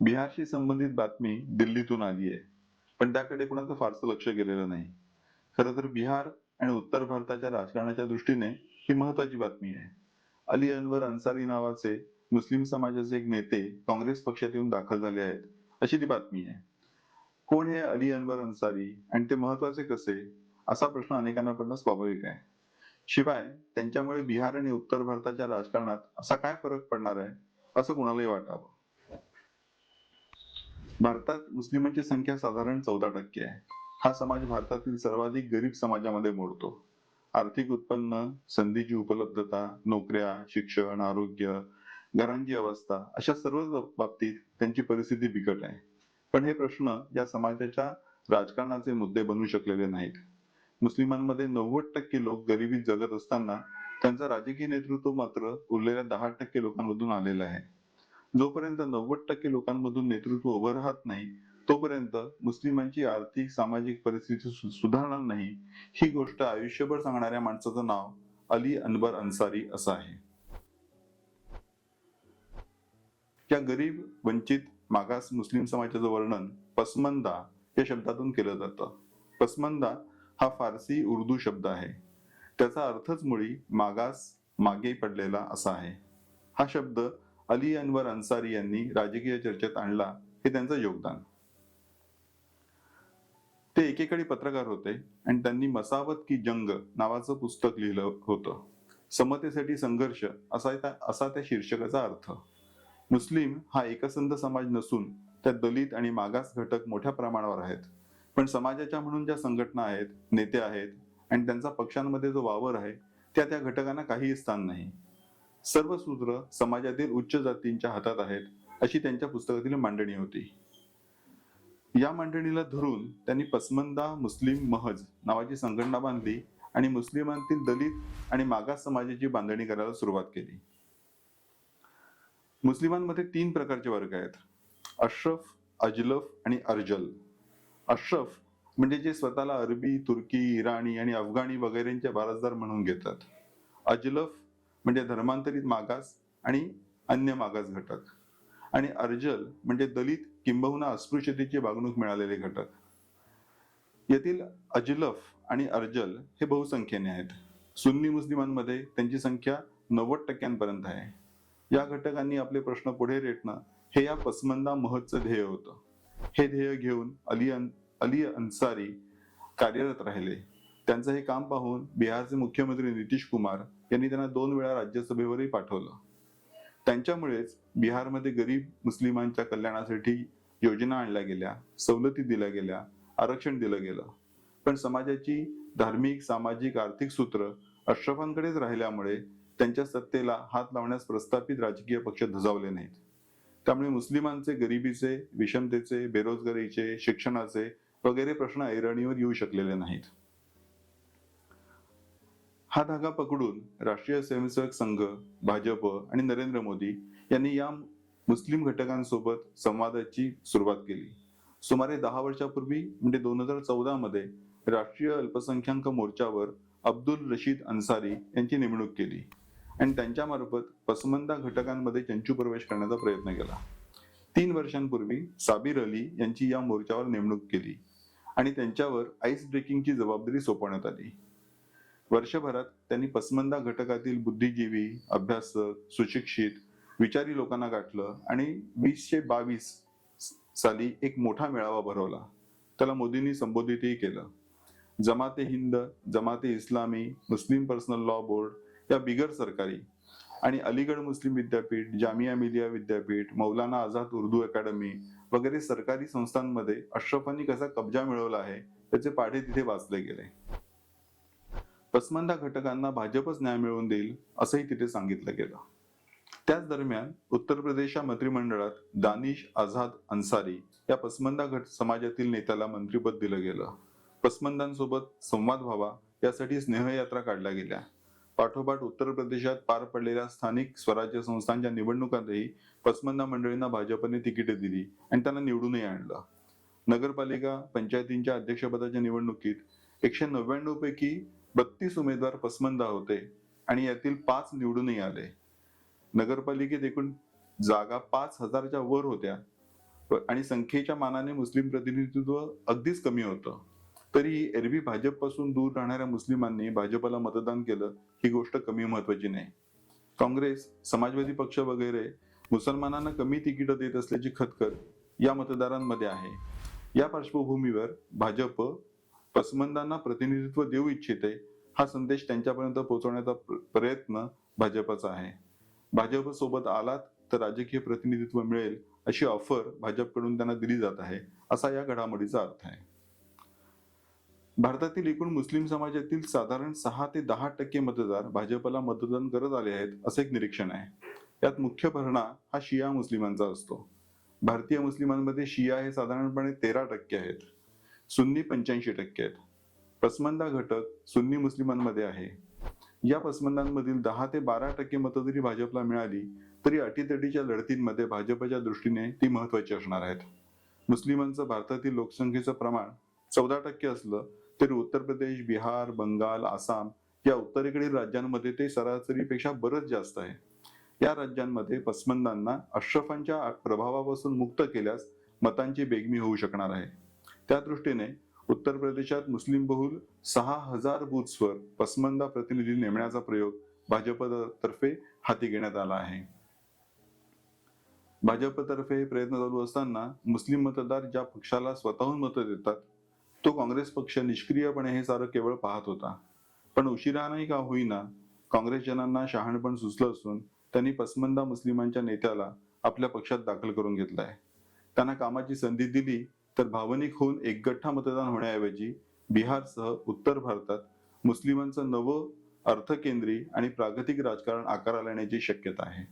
बिहारशी संबंधित बातमी दिल्लीतून आली आहे. पण त्याकडे कुणाचं फारसं लक्ष गेलेलं नाही. खरं तर बिहार आणि उत्तर भारताच्या राजकारणाच्या दृष्टीने ही महत्वाची बातमी आहे. अली अनवर अन्सारी नावाचे मुस्लिम समाजाचे एक नेते काँग्रेस पक्षात येऊन दाखल झाले आहेत अशी ती बातमी आहे. कोण हे अली अनवर अन्सारी आणि ते महत्त्वाचे कसे असा प्रश्न अनेकांना पडणं स्वाभाविक आहे. शिवाय त्यांच्यामुळे बिहार आणि उत्तर भारताच्या राजकारणात असा काय फरक पडणार आहे असं कुणालाही वाटावं. भारतात मुस्लिमांची संख्या साधारण चौदा टक्के आहे. हा समाज भारतातील सर्वाधिक गरीब समाजामध्ये मोडतो. आर्थिक उत्पन्न संधीची उपलब्धता नोकऱ्या शिक्षण आरोग्य घरांची अवस्था अशा सर्व बाबतीत त्यांची परिस्थिती बिकट आहे. पण हे प्रश्न या समाजाच्या राजकारणाचे मुद्दे बनू शकलेले नाहीत. मुस्लिमांमध्ये नव्वद टक्के लोक गरिबीत जगत असताना त्यांचं राजकीय नेतृत्व मात्र उरलेल्या दहा टक्के लोकांमधून आलेलं आहे. जोपर्यंत नव्वद टक्के लोकांमधून नेतृत्व उभं राहत नाही तोपर्यंत मुस्लिमांची आर्थिक सामाजिक परिस्थिती सुधारणार नाही. ही गोष्ट आयुष्यभर सांगणाऱ्या माणसाचं नाव अली अनबर अन्सारी असं आहे. या गरीब वंचित मागास मुस्लिम समाजाचं वर्णन पसमंदा या शब्दातून केलं जातं. पसमंदा हा फारसी उर्दू शब्द आहे. त्याचा अर्थच मुळी मागास मागे पडलेला असा आहे. हा शब्द अली अनवर अन्सारी यांनी राजकीय चर्चेत आणला हे त्यांचं योगदान. ते एकेकाळी पत्रकार होते आणि त्यांनी मसावत की जंग नावाचं पुस्तक लिहिलं होतं. समतेसाठी संघर्ष असा त्या असा त्या शीर्षकाचा अर्थ. मुस्लिम हा एकसंध समाज नसून त्यात दलित आणि मागास घटक मोठ्या प्रमाणावर आहेत. पण समाजाच्या म्हणून ज्या संघटना आहेत नेते आहेत आणि त्यांचा पक्षांमध्ये जो वावर आहे त्या त्या घटकांना काहीही स्थान नाही. सर्व सूत्र समाजातील उच्च जातींच्या हातात आहेत अशी त्यांच्या पुस्तकातील मांडणी होती. या मांडणीला धरून त्यांनी पसमंदा मुस्लिम महज नावाची संघटना बांधली आणि मुस्लिमांतील दलित आणि मागास समाजाची बांधणी करायला सुरुवात केली. मुस्लिमांमध्ये तीन प्रकारचे वर्ग आहेत. अशरफ अजलफ आणि अर्जल. अशरफ म्हणजे जे स्वतःला अरबी तुर्की इराणी आणि अफगाणी वगैरेंच्या वारसदार म्हणून घेतात. अजलफ म्हणजे धर्मांतरित मागास आणि अन्य मागास घटक. आणि अर्जल म्हणजे दलित किंबहुना अस्पृश्यतेची वागणूक मिळालेले घटक. यातील अजलफ आणि अर्जल हे बहुसंख्येने आहेत. सुन्नी मुस्लिमांमध्ये त्यांची संख्या नव्वद टक्क्यांपर्यंत आहे. या घटकांनी आपले प्रश्न पुढे रेटणं हे या पसमंदा महत्चं ध्येय होतं. हे ध्येय घेऊन अली अन अली अन्सारी कार्यरत राहिले. त्यांचं हे काम पाहून बिहारचे मुख्यमंत्री नितीश कुमार यांनी त्यांना दोन वेळा राज्यसभेवरही पाठवलं. त्यांच्यामुळेच बिहारमध्ये गरीब मुस्लिमांच्या कल्याणासाठी योजना आणल्या गेल्या सवलती दिल्या गेल्या आरक्षण दिलं गेलं. पण समाजाची धार्मिक सामाजिक आर्थिक सूत्र अशरफांकडेच राहिल्यामुळे त्यांच्या सत्तेला हात लावण्यास प्रस्थापित राजकीय पक्ष धजावले नाहीत. त्यामुळे मुस्लिमांचे गरिबीचे विषमतेचे बेरोजगारीचे शिक्षणाचे वगैरे प्रश्न ऐरणीवर येऊ शकलेले नाहीत. हा धागा पकडून राष्ट्रीय स्वयंसेवक संघ भाजप आणि नरेंद्र मोदी यांनी या मुस्लिम घटकांसोबत संवादाची सुरुवात केली. सुमारे दहा वर्षापूर्वी म्हणजे दोन हजार चौदा मध्ये राष्ट्रीय अल्पसंख्याक मोर्चावर अब्दुल रशीद अन्सारी यांची नेमणूक केली आणि त्यांच्यामार्फत पसमंदा घटकांमध्ये चंचू प्रवेश करण्याचा प्रयत्न केला. तीन वर्षांपूर्वी साबिर अली यांची या मोर्चावर नेमणूक केली आणि त्यांच्यावर आईस ब्रेकिंगची जबाबदारी सोपवण्यात आली. वर्षभरात त्यांनी पसमंदा घटकातील बुद्धिजीवी अभ्यासक सुशिक्षित विचारी लोकांना गाठलं आणि वीसशे बावीस साली एक मोठा मेळावा भरवला. त्याला मोदींनी संबोधितही केलं. Jamaate Hind Jamaate Islami Muslim personal law board या बिगर सरकारी आणि अलीगड मुस्लिम विद्यापीठ जामिया मिलिया विद्यापीठ मौलाना आझाद उर्दू अकॅडमी वगैरे सरकारी संस्थांमध्ये अशरफांनी कसा कब्जा मिळवला आहे त्याचे पाढे तिथे वाचले गेले. पसमंदा घटकांना भाजपच न्याय मिळवून देईल असंही तिथे सांगितलं गेलं. त्याच दरम्यान उत्तर प्रदेशच्या मंत्रिमंडळात दानिश आझाद अन्सारी या पसमंदा घट समाजातील नेत्याला मंत्रिपद दिलं गेलं. पसमंदांसोबत संवाद व्हावा यासाठी स्नेहयात्रा काढल्या गेल्या. पाठोपाठ उत्तर प्रदेशात पार पडलेल्या स्थानिक स्वराज्य संस्थांच्या निवडणुकातही पसमंदा मंडळींना भाजपने तिकिटे दिली आणि त्यांना निवडूनही आणलं. नगरपालिका पंचायतींच्या अध्यक्षपदाच्या निवडणुकीत एकशे नव्याण्णव पैकी बत्तीस उमेदवार पसमंदा होते आणि यातील पाच निवडूनही आले. नगरपालिकेत एकूण जागा पाच हजारच्या वर होत्या. आणि संख्येच्या मानाने मुस्लिम प्रतिनिधित्व अगदीच कमी होतं. तरी एरवी भाजपपासून दूर राहणाऱ्या मुस्लिमांनी भाजपला मतदान केलं ही गोष्ट कमी महत्वाची नाही. काँग्रेस समाजवादी पक्ष वगैरे मुसलमानांना कमी तिकीट देत असल्याची खतखत या मतदारांमध्ये आहे. या पार्श्वभूमीवर भाजप पसमंदांना प्रतिनिधित्व देऊ इच्छिते हा संदेश त्यांच्यापर्यंत पोहोचवण्याचा प्रयत्न भाजपचा आहे. भाजप सोबत आलात तर राजकीय प्रतिनिधित्व मिळेल अशी ऑफर भाजपकडून त्यांना दिली जात आहे असा या घडामोडीचा अर्थ आहे. भारतातील एकूण मुस्लिम समाजातील साधारण सहा ते दहा टक्के मतदार भाजपला मतदान करत आले आहेत असं एक निरीक्षण आहे. यात मुख्य भरणा हा शिया मुस्लिमांचा असतो. भारतीय मुस्लिमांमध्ये शिया हे साधारणपणे तेरा टक्के आहेत. सुन्नी पंच्याऐंशी टक्के आहेत. पसमंदा घटक सुन्नी मुस्लिमांमध्ये आहे. या पसमंदांमधील दहा ते बारा टक्के मतं जरी भाजपला मिळाली तरी अटीतटीच्या लढतींमध्ये भाजपच्या दृष्टीने ती महत्वाची असणार आहेत. मुस्लिमांचं भारतातील लोकसंख्येचं प्रमाण चौदा टक्के असलं तरी उत्तर प्रदेश बिहार बंगाल आसाम या उत्तरेकडील राज्यांमध्ये ते सरासरीपेक्षा बरंच जास्त आहे. या राज्यांमध्ये पसमंदांना अश्रफांच्या प्रभावापासून मुक्त केल्यास मतांची बेगमी होऊ शकणार आहे. त्या दृष्टीने उत्तर प्रदेशात मुस्लिम बहुल सहा हजार बुथ्सवर पसमंदा प्रतिनिधी नेमण्याचा प्रयोग भाजपतर्फे हाती घेण्यात आला आहे. भाजपतर्फे हे प्रयत्न चालू असताना मुस्लिम मतदार ज्या पक्षाला स्वतःहून मतं देतात तो काँग्रेस पक्ष निष्क्रियपणे हे सारं केवळ पाहत होता. पण उशिरानंही का होईना काँग्रेसजनांना शहाणपण सुचलं असून त्यांनी पसमंदा मुस्लिमांच्या नेत्याला आपल्या पक्षात दाखल करून घेतलाय. त्यांना कामाची संधी दिली तर भावनिक होऊन एकगठ्ठा मतदान होण्याऐवजी बिहारसह उत्तर भारतात मुस्लिमांचं नवं अर्थकेंद्री आणि प्रागतिक राजकारण आकाराला येण्याची शक्यता आहे.